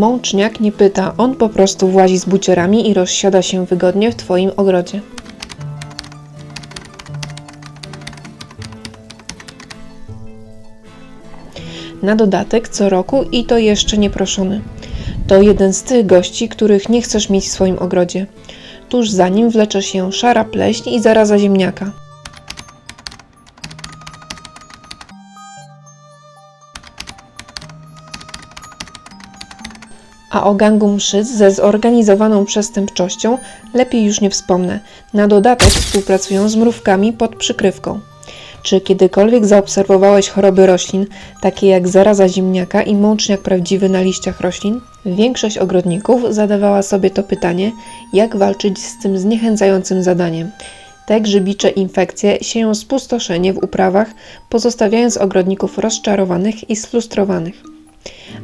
Mączniak nie pyta, on po prostu włazi z buciorami i rozsiada się wygodnie w Twoim ogrodzie. Na dodatek co roku i to jeszcze nieproszony. To jeden z tych gości, których nie chcesz mieć w swoim ogrodzie. Tuż za nim wlecze się szara pleśń i zaraza ziemniaka. A o gangu mszyc ze zorganizowaną przestępczością lepiej już nie wspomnę. Na dodatek współpracują z mrówkami pod przykrywką. Czy kiedykolwiek zaobserwowałeś choroby roślin, takie jak zaraza ziemniaka i mączniak prawdziwy na liściach roślin? Większość ogrodników zadawała sobie to pytanie, jak walczyć z tym zniechęcającym zadaniem. Te grzybicze infekcje sieją spustoszenie w uprawach, pozostawiając ogrodników rozczarowanych i sfrustrowanych.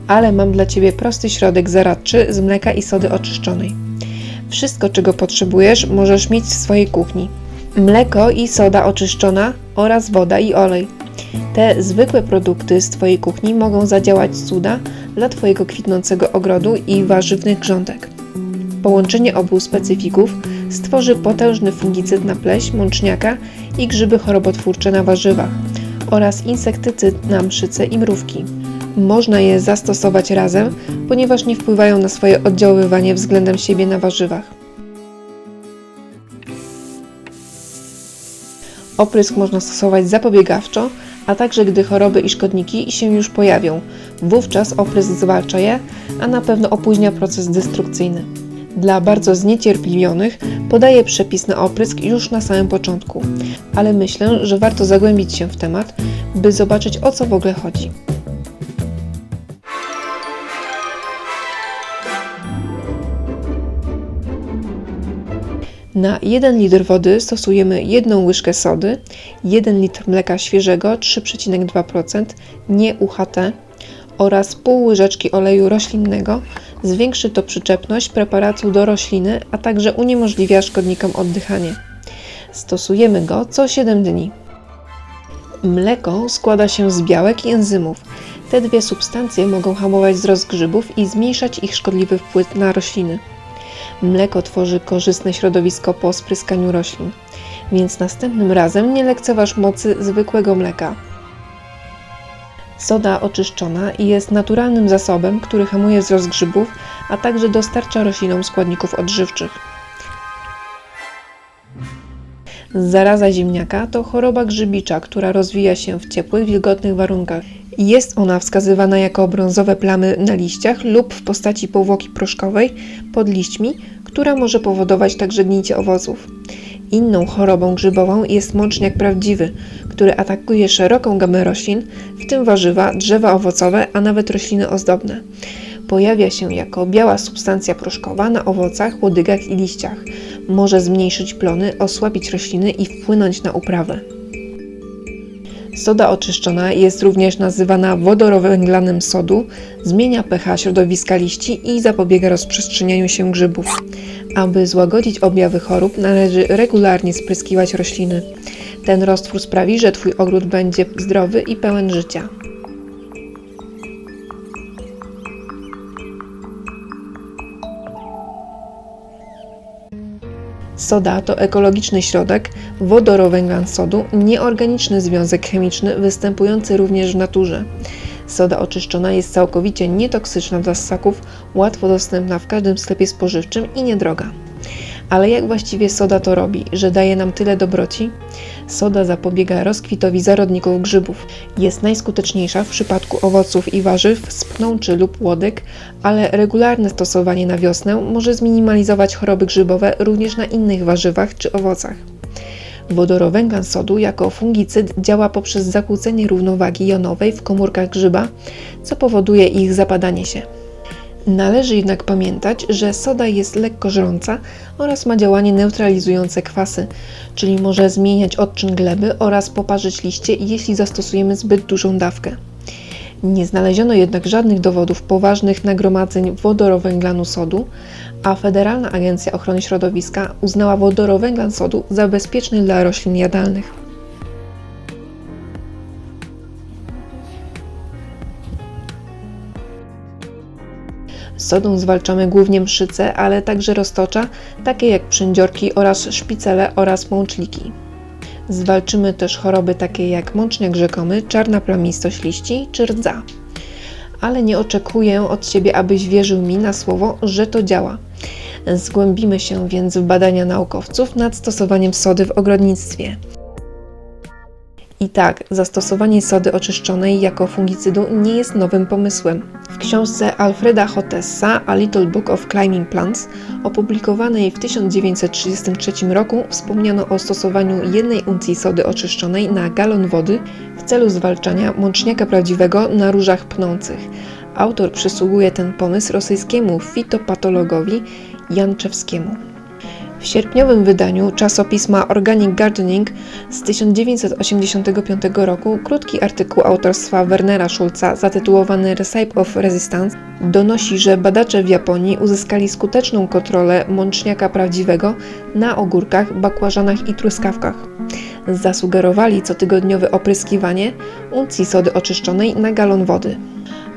Ale mam dla Ciebie prosty środek zaradczy z mleka i sody oczyszczonej. Wszystko, czego potrzebujesz, możesz mieć w swojej kuchni. Mleko i soda oczyszczona oraz woda i olej. Te zwykłe produkty z Twojej kuchni mogą zadziałać cuda dla Twojego kwitnącego ogrodu i warzywnych grządek. Połączenie obu specyfików stworzy potężny fungicyd na pleśń, mączniaka i grzyby chorobotwórcze na warzywach oraz insektycyd na mszyce i mrówki. Można je zastosować razem, ponieważ nie wpływają na swoje oddziaływanie względem siebie na warzywach. Oprysk można stosować zapobiegawczo, a także gdy choroby i szkodniki się już pojawią. Wówczas oprysk zwalcza je, a na pewno opóźnia proces destrukcyjny. Dla bardzo zniecierpliwionych podaję przepis na oprysk już na samym początku, ale myślę, że warto zagłębić się w temat, by zobaczyć o co w ogóle chodzi. Na 1 litr wody stosujemy 1 łyżkę sody, 1 litr mleka świeżego 3,2% nie UHT oraz pół łyżeczki oleju roślinnego. Zwiększy to przyczepność preparatu do rośliny, a także uniemożliwia szkodnikom oddychanie. Stosujemy go co 7 dni. Mleko składa się z białek i enzymów. Te dwie substancje mogą hamować wzrost grzybów i zmniejszać ich szkodliwy wpływ na rośliny. Mleko tworzy korzystne środowisko po spryskaniu roślin, więc następnym razem nie lekceważ mocy zwykłego mleka. Soda oczyszczona jest naturalnym zasobem, który hamuje wzrost grzybów, a także dostarcza roślinom składników odżywczych. Zaraza ziemniaka to choroba grzybicza, która rozwija się w ciepłych, wilgotnych warunkach. Jest ona wskazywana jako brązowe plamy na liściach lub w postaci powłoki proszkowej pod liśćmi, która może powodować także gnicie owoców. Inną chorobą grzybową jest mączniak prawdziwy, który atakuje szeroką gamę roślin, w tym warzywa, drzewa owocowe, a nawet rośliny ozdobne. Pojawia się jako biała substancja proszkowa na owocach, łodygach i liściach. Może zmniejszyć plony, osłabić rośliny i wpłynąć na uprawę. Soda oczyszczona jest również nazywana wodorowęglanem sodu, zmienia pH środowiska liści i zapobiega rozprzestrzenianiu się grzybów. Aby złagodzić objawy chorób, należy regularnie spryskiwać rośliny. Ten roztwór sprawi, że Twój ogród będzie zdrowy i pełen życia. Soda to ekologiczny środek, wodorowęglan sodu, nieorganiczny związek chemiczny występujący również w naturze. Soda oczyszczona jest całkowicie nietoksyczna dla ssaków, łatwo dostępna w każdym sklepie spożywczym i niedroga. Ale jak właściwie soda to robi, że daje nam tyle dobroci? Soda zapobiega rozkwitowi zarodników grzybów. Jest najskuteczniejsza w przypadku owoców i warzyw z pnączy lub łodek, ale regularne stosowanie na wiosnę może zminimalizować choroby grzybowe również na innych warzywach czy owocach. Wodorowęglan sodu jako fungicyd działa poprzez zakłócenie równowagi jonowej w komórkach grzyba, co powoduje ich zapadanie się. Należy jednak pamiętać, że soda jest lekko żrąca oraz ma działanie neutralizujące kwasy, czyli może zmieniać odczyn gleby oraz poparzyć liście, jeśli zastosujemy zbyt dużą dawkę. Nie znaleziono jednak żadnych dowodów poważnych nagromadzeń wodorowęglanu sodu, a Federalna Agencja Ochrony Środowiska uznała wodorowęglan sodu za bezpieczny dla roślin jadalnych. Sodą zwalczamy głównie mszyce, ale także roztocza, takie jak przędziorki oraz szpicele oraz mączliki. Zwalczymy też choroby takie jak mączniak rzekomy, czarna plamistość liści czy rdza. Ale nie oczekuję od Ciebie, abyś wierzył mi na słowo, że to działa. Zgłębimy się więc w badania naukowców nad stosowaniem sody w ogrodnictwie. I tak, zastosowanie sody oczyszczonej jako fungicydu nie jest nowym pomysłem. W książce Alfreda Hotessa A Little Book of Climbing Plants, opublikowanej w 1933 roku, wspomniano o stosowaniu jednej uncji sody oczyszczonej na galon wody w celu zwalczania mączniaka prawdziwego na różach pnących. Autor przysługuje ten pomysł rosyjskiemu fitopatologowi Janczewskiemu. W sierpniowym wydaniu czasopisma Organic Gardening z 1985 roku krótki artykuł autorstwa Wernera Schulza zatytułowany Recipe of Resistance donosi, że badacze w Japonii uzyskali skuteczną kontrolę mączniaka prawdziwego na ogórkach, bakłażanach i truskawkach. Zasugerowali cotygodniowe opryskiwanie uncji sody oczyszczonej na galon wody.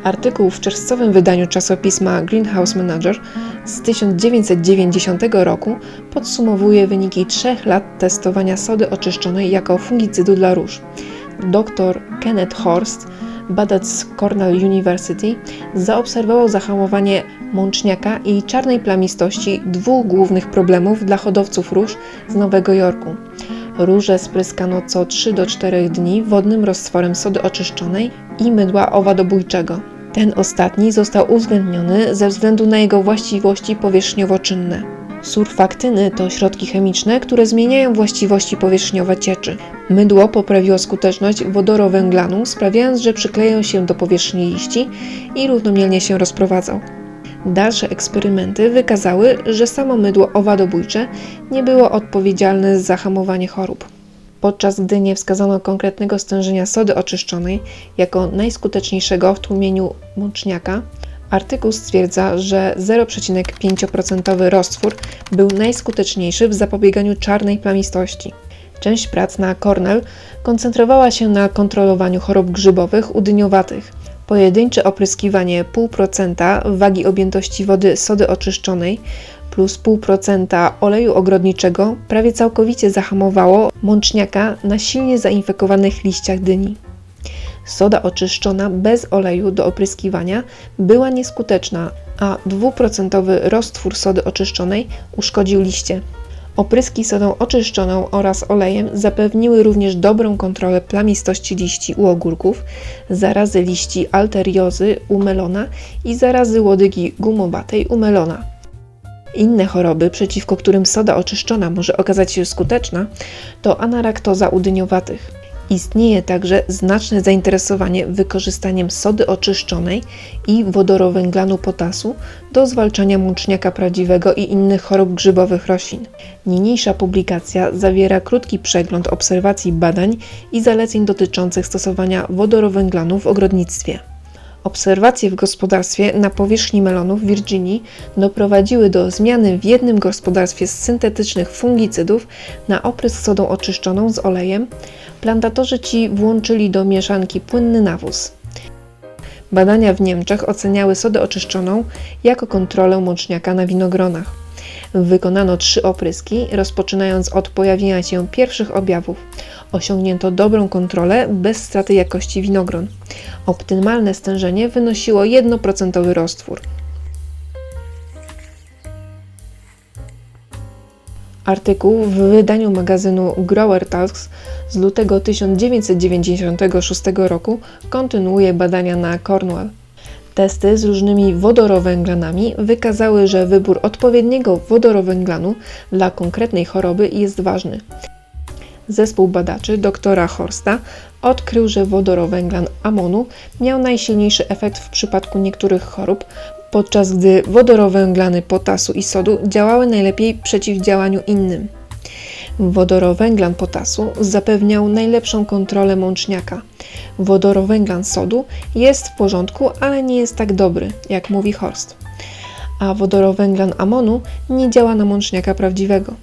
Artykuł w czerwcowym wydaniu czasopisma Greenhouse Manager z 1990 roku podsumowuje wyniki trzech lat testowania sody oczyszczonej jako fungicydu dla róż. Dr Kenneth Horst, badacz z Cornell University, zaobserwował zahamowanie mączniaka i czarnej plamistości dwóch głównych problemów dla hodowców róż z Nowego Jorku. Róże spryskano co 3 do 4 dni wodnym roztworem sody oczyszczonej i mydła owadobójczego. Ten ostatni został uwzględniony ze względu na jego właściwości powierzchniowo-czynne. Surfaktyny to środki chemiczne, które zmieniają właściwości powierzchniowe cieczy. Mydło poprawiło skuteczność wodorowęglanu, sprawiając, że przykleją się do powierzchni liści i równomiernie się rozprowadzał. Dalsze eksperymenty wykazały, że samo mydło owadobójcze nie było odpowiedzialne za hamowanie chorób. Podczas gdy nie wskazano konkretnego stężenia sody oczyszczonej jako najskuteczniejszego w tłumieniu mączniaka, artykuł stwierdza, że 0,5% roztwór był najskuteczniejszy w zapobieganiu czarnej plamistości. Część prac na Cornell koncentrowała się na kontrolowaniu chorób grzybowych u dyniowatych. Pojedyncze opryskiwanie 0,5% wagi objętości wody sody oczyszczonej plus 0,5% oleju ogrodniczego prawie całkowicie zahamowało mączniaka na silnie zainfekowanych liściach dyni. Soda oczyszczona bez oleju do opryskiwania była nieskuteczna, a 2% roztwór sody oczyszczonej uszkodził liście. Opryski sodą oczyszczoną oraz olejem zapewniły również dobrą kontrolę plamistości liści u ogórków, zarazy liści alteriozy u melona i zarazy łodygi gumowatej u melona. Inne choroby, przeciwko którym soda oczyszczona może okazać się skuteczna, to anaraktoza u dyniowatych. Istnieje także znaczne zainteresowanie wykorzystaniem sody oczyszczonej i wodorowęglanu potasu do zwalczania mączniaka prawdziwego i innych chorób grzybowych roślin. Niniejsza publikacja zawiera krótki przegląd obserwacji badań i zaleceń dotyczących stosowania wodorowęglanu w ogrodnictwie. Obserwacje w gospodarstwie na powierzchni melonów w Virginii doprowadziły do zmiany w jednym gospodarstwie z syntetycznych fungicydów na oprysk sodą oczyszczoną z olejem. Plantatorzy ci włączyli do mieszanki płynny nawóz. Badania w Niemczech oceniały sodę oczyszczoną jako kontrolę mączniaka na winogronach. Wykonano trzy opryski, rozpoczynając od pojawienia się pierwszych objawów. Osiągnięto dobrą kontrolę bez straty jakości winogron. Optymalne stężenie wynosiło 1% roztwór. Artykuł w wydaniu magazynu Grower Talks z lutego 1996 roku kontynuuje badania na Cornwall. Testy z różnymi wodorowęglanami wykazały, że wybór odpowiedniego wodorowęglanu dla konkretnej choroby jest ważny. Zespół badaczy doktora Horsta odkrył, że wodorowęglan amonu miał najsilniejszy efekt w przypadku niektórych chorób, podczas gdy wodorowęglany potasu i sodu działały najlepiej przeciw działaniu innym. Wodorowęglan potasu zapewniał najlepszą kontrolę mączniaka. Wodorowęglan sodu jest w porządku, ale nie jest tak dobry, jak mówi Horst. A wodorowęglan amonu nie działa na mączniaka prawdziwego.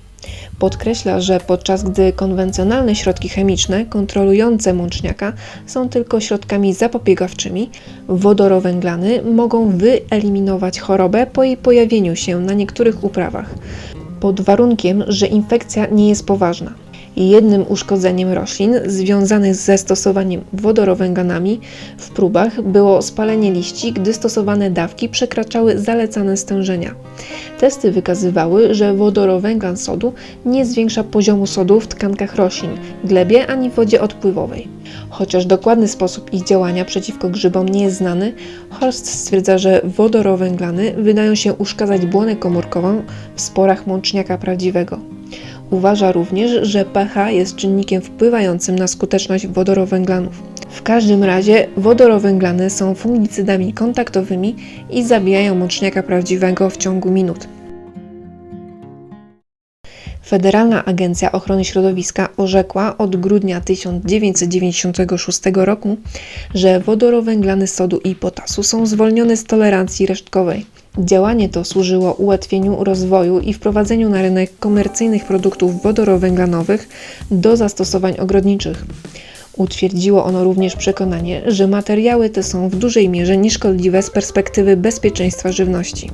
Podkreśla, że podczas gdy konwencjonalne środki chemiczne kontrolujące mączniaka są tylko środkami zapobiegawczymi, wodorowęglany mogą wyeliminować chorobę po jej pojawieniu się na niektórych uprawach, pod warunkiem, że infekcja nie jest poważna. Jednym uszkodzeniem roślin związanych ze stosowaniem wodorowęglanami w próbach było spalenie liści, gdy stosowane dawki przekraczały zalecane stężenia. Testy wykazywały, że wodorowęglan sodu nie zwiększa poziomu sodu w tkankach roślin, glebie ani wodzie odpływowej. Chociaż dokładny sposób ich działania przeciwko grzybom nie jest znany, Horst stwierdza, że wodorowęglany wydają się uszkadzać błonę komórkową w sporach mączniaka prawdziwego. Uważa również, że pH jest czynnikiem wpływającym na skuteczność wodorowęglanów. W każdym razie wodorowęglany są fungicydami kontaktowymi i zabijają mączniaka prawdziwego w ciągu minut. Federalna Agencja Ochrony Środowiska orzekła od grudnia 1996 roku, że wodorowęglany sodu i potasu są zwolnione z tolerancji resztkowej. Działanie to służyło ułatwieniu rozwoju i wprowadzeniu na rynek komercyjnych produktów wodorowęglanowych do zastosowań ogrodniczych. Utwierdziło ono również przekonanie, że materiały te są w dużej mierze nieszkodliwe z perspektywy bezpieczeństwa żywności.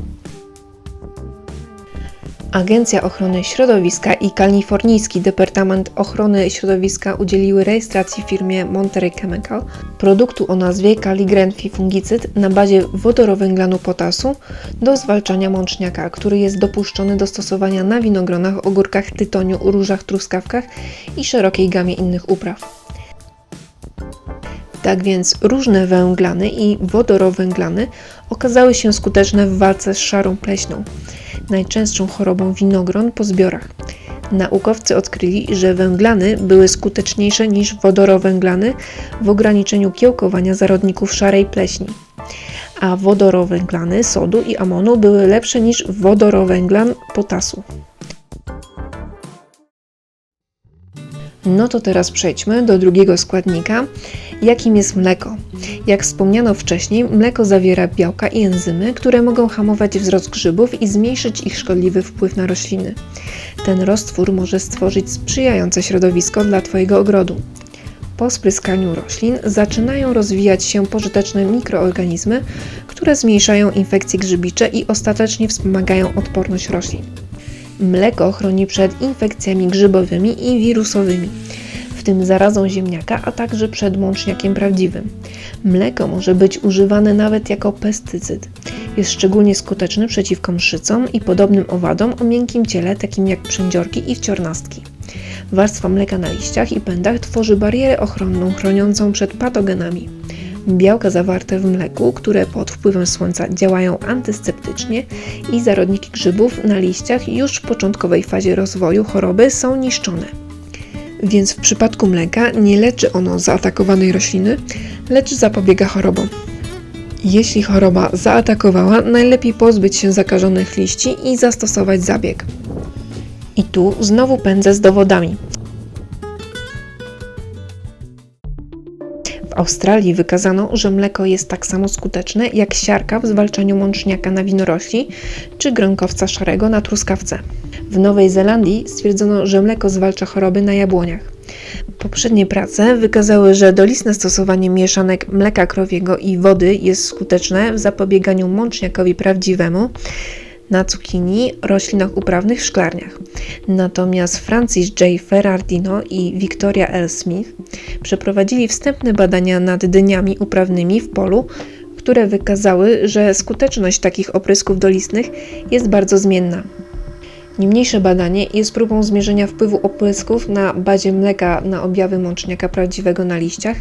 Agencja Ochrony Środowiska i Kalifornijski Departament Ochrony Środowiska udzieliły rejestracji firmie Monterey Chemical produktu o nazwie Caligrenfi fungicyd na bazie wodorowęglanu potasu do zwalczania mączniaka, który jest dopuszczony do stosowania na winogronach, ogórkach, tytoniu, różach, truskawkach i szerokiej gamie innych upraw. Tak więc różne węglany i wodorowęglany okazały się skuteczne w walce z szarą pleśnią najczęstszą chorobą winogron po zbiorach. Naukowcy odkryli, że węglany były skuteczniejsze niż wodorowęglany w ograniczeniu kiełkowania zarodników szarej pleśni, a wodorowęglany sodu i amonu były lepsze niż wodorowęglan potasu. No to teraz przejdźmy do drugiego składnika, jakim jest mleko. Jak wspomniano wcześniej, mleko zawiera białka i enzymy, które mogą hamować wzrost grzybów i zmniejszyć ich szkodliwy wpływ na rośliny. Ten roztwór może stworzyć sprzyjające środowisko dla Twojego ogrodu. Po spryskaniu roślin zaczynają rozwijać się pożyteczne mikroorganizmy, które zmniejszają infekcje grzybicze i ostatecznie wspomagają odporność roślin. Mleko chroni przed infekcjami grzybowymi i wirusowymi w tym zarazą ziemniaka, a także przed mączniakiem prawdziwym. Mleko może być używane nawet jako pestycyd. Jest szczególnie skuteczny przeciwko mszycom i podobnym owadom o miękkim ciele, takim jak przędziorki i wciornastki. Warstwa mleka na liściach i pędach tworzy barierę ochronną chroniącą przed patogenami. Białka zawarte w mleku, które pod wpływem słońca działają antyseptycznie i zarodniki grzybów na liściach już w początkowej fazie rozwoju choroby są niszczone więc w przypadku mleka nie leczy ono zaatakowanej rośliny, lecz zapobiega chorobom. Jeśli choroba zaatakowała, najlepiej pozbyć się zakażonych liści i zastosować zabieg. I tu znowu pędzę z dowodami. W Australii wykazano, że mleko jest tak samo skuteczne jak siarka w zwalczaniu mączniaka na winorośli czy gronkowca szarego na truskawce. W Nowej Zelandii stwierdzono, że mleko zwalcza choroby na jabłoniach. Poprzednie prace wykazały, że dolistne stosowanie mieszanek mleka krowiego i wody jest skuteczne w zapobieganiu mączniakowi prawdziwemu na cukinii, roślinach uprawnych w szklarniach. Natomiast Francis J. Ferrardino i Victoria L. Smith przeprowadzili wstępne badania nad dyniami uprawnymi w polu, które wykazały, że skuteczność takich oprysków dolistnych jest bardzo zmienna. Niemniejsze badanie jest próbą zmierzenia wpływu oprysków na bazie mleka na objawy mączniaka prawdziwego na liściach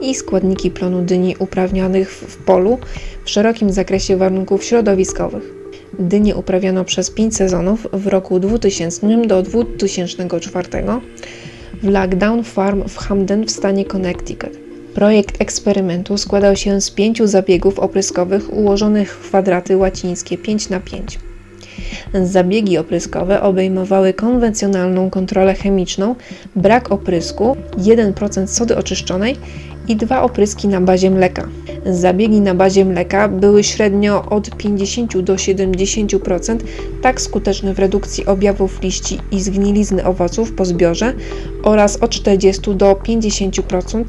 i składniki plonu dyni uprawnionych w polu w szerokim zakresie warunków środowiskowych. Dynie uprawiano przez 5 sezonów w roku 2000 do 2004 w Lockdown Farm w Hamden w stanie Connecticut. Projekt eksperymentu składał się z pięciu zabiegów opryskowych ułożonych w kwadraty łacińskie 5 na 5 Zabiegi opryskowe obejmowały konwencjonalną kontrolę chemiczną, brak oprysku, 1% sody oczyszczonej i dwa opryski na bazie mleka. Zabiegi na bazie mleka były średnio od 50 do 70% tak skuteczne w redukcji objawów liści i zgnilizny owoców po zbiorze oraz od 40 do 50%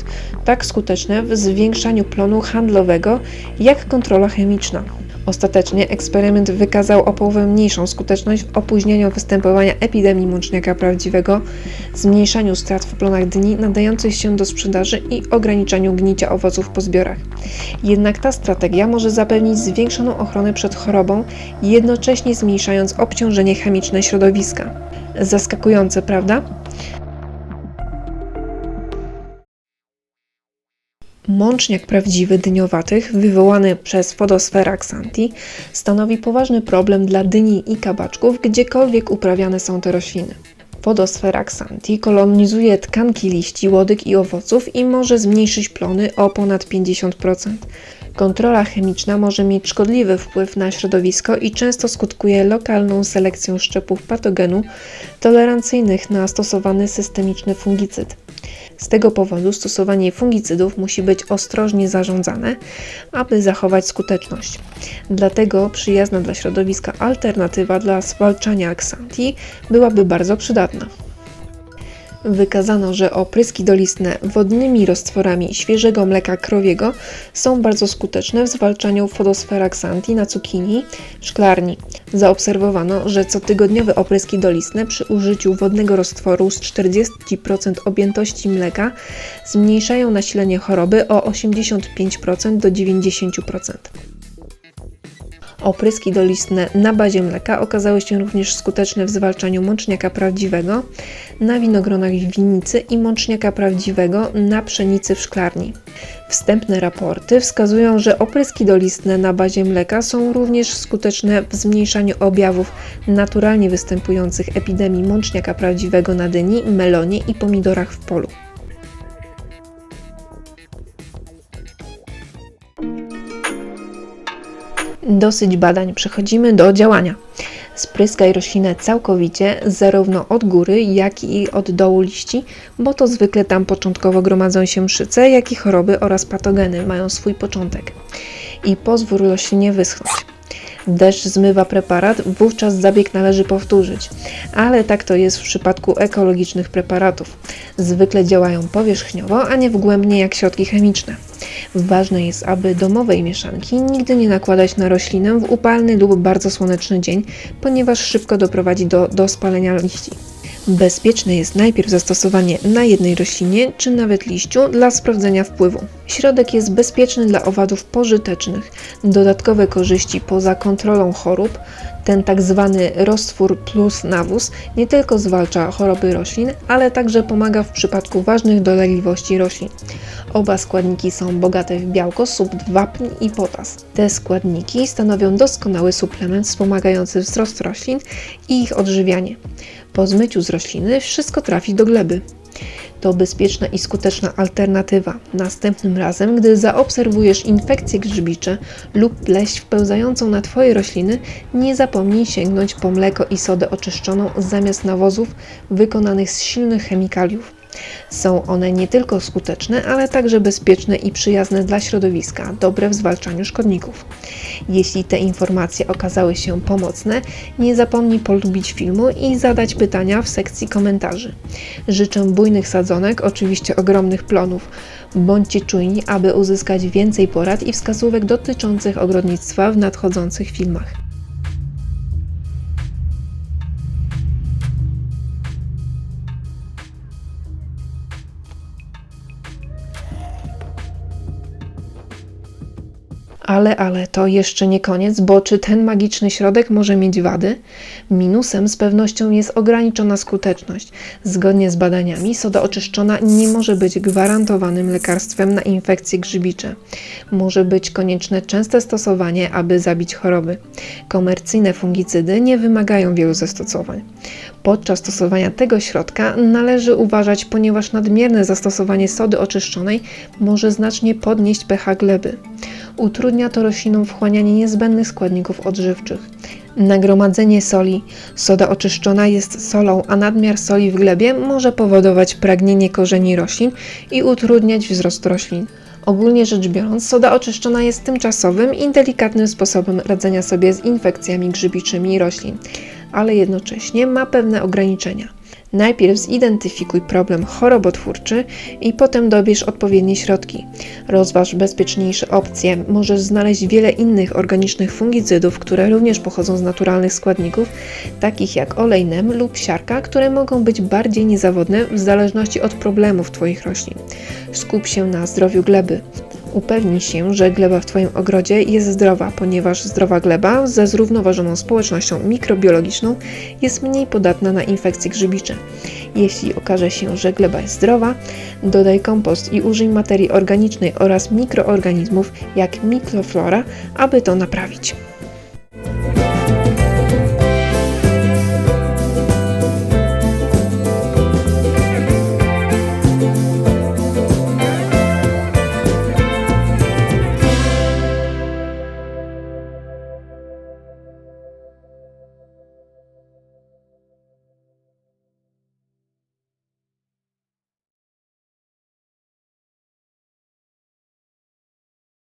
tak skuteczne w zwiększaniu plonu handlowego jak kontrola chemiczna. Ostatecznie eksperyment wykazał o połowę mniejszą skuteczność w opóźnianiu występowania epidemii mączniaka prawdziwego, zmniejszaniu strat w plonach dni nadających się do sprzedaży i ograniczaniu gnicia owoców po zbiorach. Jednak ta strategia może zapewnić zwiększoną ochronę przed chorobą, jednocześnie zmniejszając obciążenie chemiczne środowiska. Zaskakujące, prawda? Mączniak prawdziwy dyniowatych, wywołany przez fotosfera xanthi, stanowi poważny problem dla dyni i kabaczków, gdziekolwiek uprawiane są te rośliny. Fotosfera xanthi kolonizuje tkanki liści, łodyg i owoców i może zmniejszyć plony o ponad 50%. Kontrola chemiczna może mieć szkodliwy wpływ na środowisko i często skutkuje lokalną selekcją szczepów patogenu tolerancyjnych na stosowany systemiczny fungicyd. Z tego powodu stosowanie fungicydów musi być ostrożnie zarządzane, aby zachować skuteczność. Dlatego przyjazna dla środowiska alternatywa dla zwalczania aksantii byłaby bardzo przydatna. Wykazano, że opryski dolistne wodnymi roztworami świeżego mleka krowiego są bardzo skuteczne w zwalczaniu fotosfera xanthi na cukinii szklarni. Zaobserwowano, że cotygodniowe opryski dolistne przy użyciu wodnego roztworu z 40% objętości mleka zmniejszają nasilenie choroby o 85% do 90%. Opryski dolistne na bazie mleka okazały się również skuteczne w zwalczaniu mączniaka prawdziwego na winogronach winnicy i mączniaka prawdziwego na pszenicy w szklarni. Wstępne raporty wskazują, że opryski dolistne na bazie mleka są również skuteczne w zmniejszaniu objawów naturalnie występujących epidemii mączniaka prawdziwego na dyni, melonie i pomidorach w polu. Dosyć badań, przechodzimy do działania. Spryskaj roślinę całkowicie, zarówno od góry, jak i od dołu liści, bo to zwykle tam początkowo gromadzą się mszyce, jak i choroby oraz patogeny mają swój początek. I pozwól roślinie wyschnąć. Deszcz zmywa preparat, wówczas zabieg należy powtórzyć, ale tak to jest w przypadku ekologicznych preparatów. Zwykle działają powierzchniowo, a nie wgłębnie jak środki chemiczne. Ważne jest, aby domowej mieszanki nigdy nie nakładać na roślinę w upalny lub bardzo słoneczny dzień, ponieważ szybko doprowadzi do, do spalenia liści. Bezpieczne jest najpierw zastosowanie na jednej roślinie czy nawet liściu dla sprawdzenia wpływu. Środek jest bezpieczny dla owadów pożytecznych. Dodatkowe korzyści poza kontrolą chorób, ten tak zwany roztwór plus nawóz nie tylko zwalcza choroby roślin, ale także pomaga w przypadku ważnych dolegliwości roślin. Oba składniki są bogate w białko, sód, wapń i potas. Te składniki stanowią doskonały suplement wspomagający wzrost roślin i ich odżywianie. Po zmyciu z rośliny wszystko trafi do gleby. To bezpieczna i skuteczna alternatywa. Następnym razem, gdy zaobserwujesz infekcje grzybicze lub pleść wpełzającą na Twoje rośliny, nie zapomnij sięgnąć po mleko i sodę oczyszczoną zamiast nawozów wykonanych z silnych chemikaliów. Są one nie tylko skuteczne, ale także bezpieczne i przyjazne dla środowiska, dobre w zwalczaniu szkodników. Jeśli te informacje okazały się pomocne, nie zapomnij polubić filmu i zadać pytania w sekcji komentarzy. Życzę bujnych sadzonek, oczywiście ogromnych plonów. Bądźcie czujni, aby uzyskać więcej porad i wskazówek dotyczących ogrodnictwa w nadchodzących filmach. Ale, ale to jeszcze nie koniec, bo czy ten magiczny środek może mieć wady? Minusem z pewnością jest ograniczona skuteczność. Zgodnie z badaniami, soda oczyszczona nie może być gwarantowanym lekarstwem na infekcje grzybicze. Może być konieczne częste stosowanie, aby zabić choroby. Komercyjne fungicydy nie wymagają wielu zastosowań. Podczas stosowania tego środka należy uważać, ponieważ nadmierne zastosowanie sody oczyszczonej może znacznie podnieść pH gleby. To roślinom wchłanianie niezbędnych składników odżywczych. Nagromadzenie soli. Soda oczyszczona jest solą, a nadmiar soli w glebie może powodować pragnienie korzeni roślin i utrudniać wzrost roślin. Ogólnie rzecz biorąc, soda oczyszczona jest tymczasowym i delikatnym sposobem radzenia sobie z infekcjami grzybiczymi roślin, ale jednocześnie ma pewne ograniczenia. Najpierw zidentyfikuj problem chorobotwórczy i potem dobierz odpowiednie środki. Rozważ bezpieczniejsze opcje. Możesz znaleźć wiele innych organicznych fungicydów, które również pochodzą z naturalnych składników, takich jak olej nem lub siarka, które mogą być bardziej niezawodne w zależności od problemów Twoich roślin. Skup się na zdrowiu gleby. Upewnij się, że gleba w Twoim ogrodzie jest zdrowa, ponieważ zdrowa gleba ze zrównoważoną społecznością mikrobiologiczną jest mniej podatna na infekcje grzybicze. Jeśli okaże się, że gleba jest zdrowa, dodaj kompost i użyj materii organicznej oraz mikroorganizmów jak mikroflora, aby to naprawić.